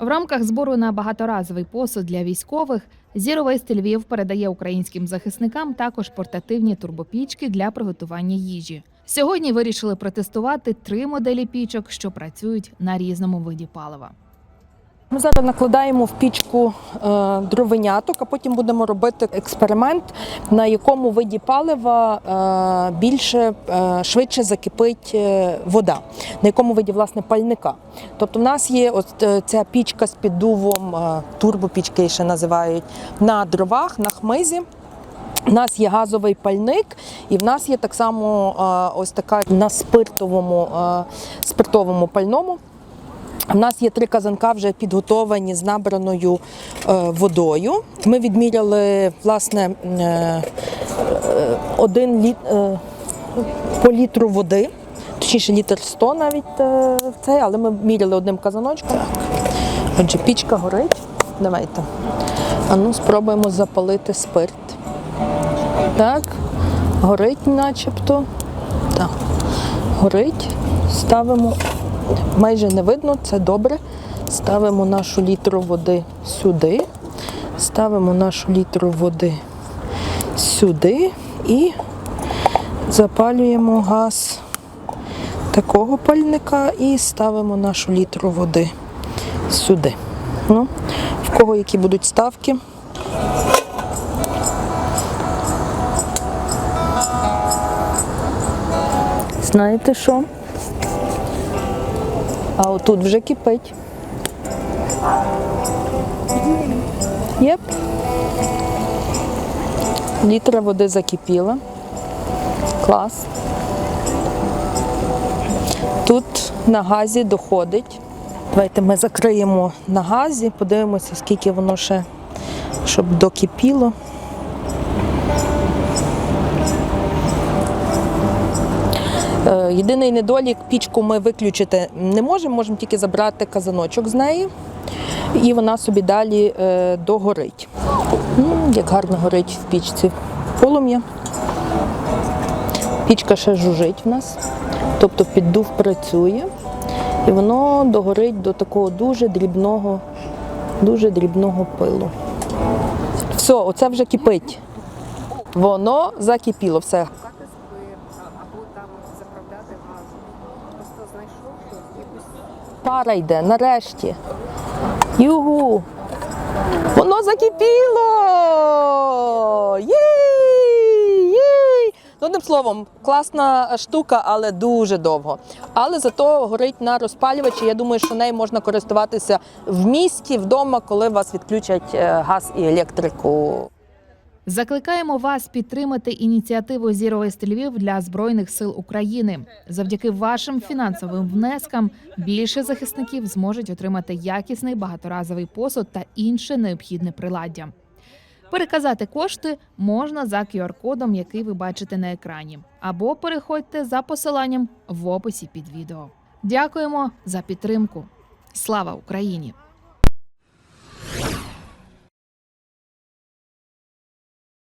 В рамках збору на багаторазовий посуд для військових Zero Львів передає українським захисникам також портативні турбопічки для приготування їжі. Сьогодні вирішили протестувати три моделі пічок, що працюють на різному виді палива. Ми зараз накладаємо в пічку е, дровеняток, а потім будемо робити експеримент, на якому виді палива е, більше е, швидше закипить вода, на якому виді власне пальника. Тобто, в нас є от ця пічка з піддувом, турбопічки ще називають на дровах, на хмизі. У нас є газовий пальник, і в нас є так само ось така на спиртовому, спиртовому пальному. У нас є три казанка вже підготовані з набраною е, водою. Ми відміряли власне е, е, один літ по літру води, точніше літр 100 навіть е, цей, але ми міряли одним казаночком. Так. Отже, пічка горить. Давайте. А ну, спробуємо запалити спирт. Так, горить начебто. Так, горить. Ставимо майже не видно, це добре. Ставимо нашу літру води сюди, ставимо нашу літру води сюди і запалюємо газ такого пальника і ставимо нашу літру води сюди. Ну, в кого які будуть ставки? Знаєте що? А отут вже кипить. Єп. Літра води закипіла. Клас. Тут на газі доходить. Давайте ми закриємо на газі, подивимося, скільки воно ще, щоб докипіло. Єдиний недолік, пічку ми виключити не можемо, можемо тільки забрати казаночок з неї, і вона собі далі е, догорить. Як гарно горить в пічці полум'я. Пічка ще жужить в нас, тобто піддув працює, і воно догорить до такого дуже дрібного, дуже дрібного пилу. Все, оце вже кипить. Воно закипіло, все. Пара йде, нарешті. Югу. Воно закипіло! Єй! Ну, Одним словом, класна штука, але дуже довго. Але зато горить на розпалювачі. Я думаю, що нею можна користуватися в місті, вдома, коли вас відключать е, газ і електрику. Закликаємо вас підтримати ініціативу Waste Львів для збройних сил України. Завдяки вашим фінансовим внескам більше захисників зможуть отримати якісний багаторазовий посуд та інше необхідне приладдя. Переказати кошти можна за QR-кодом, який ви бачите на екрані, або переходьте за посиланням в описі під відео. Дякуємо за підтримку. Слава Україні!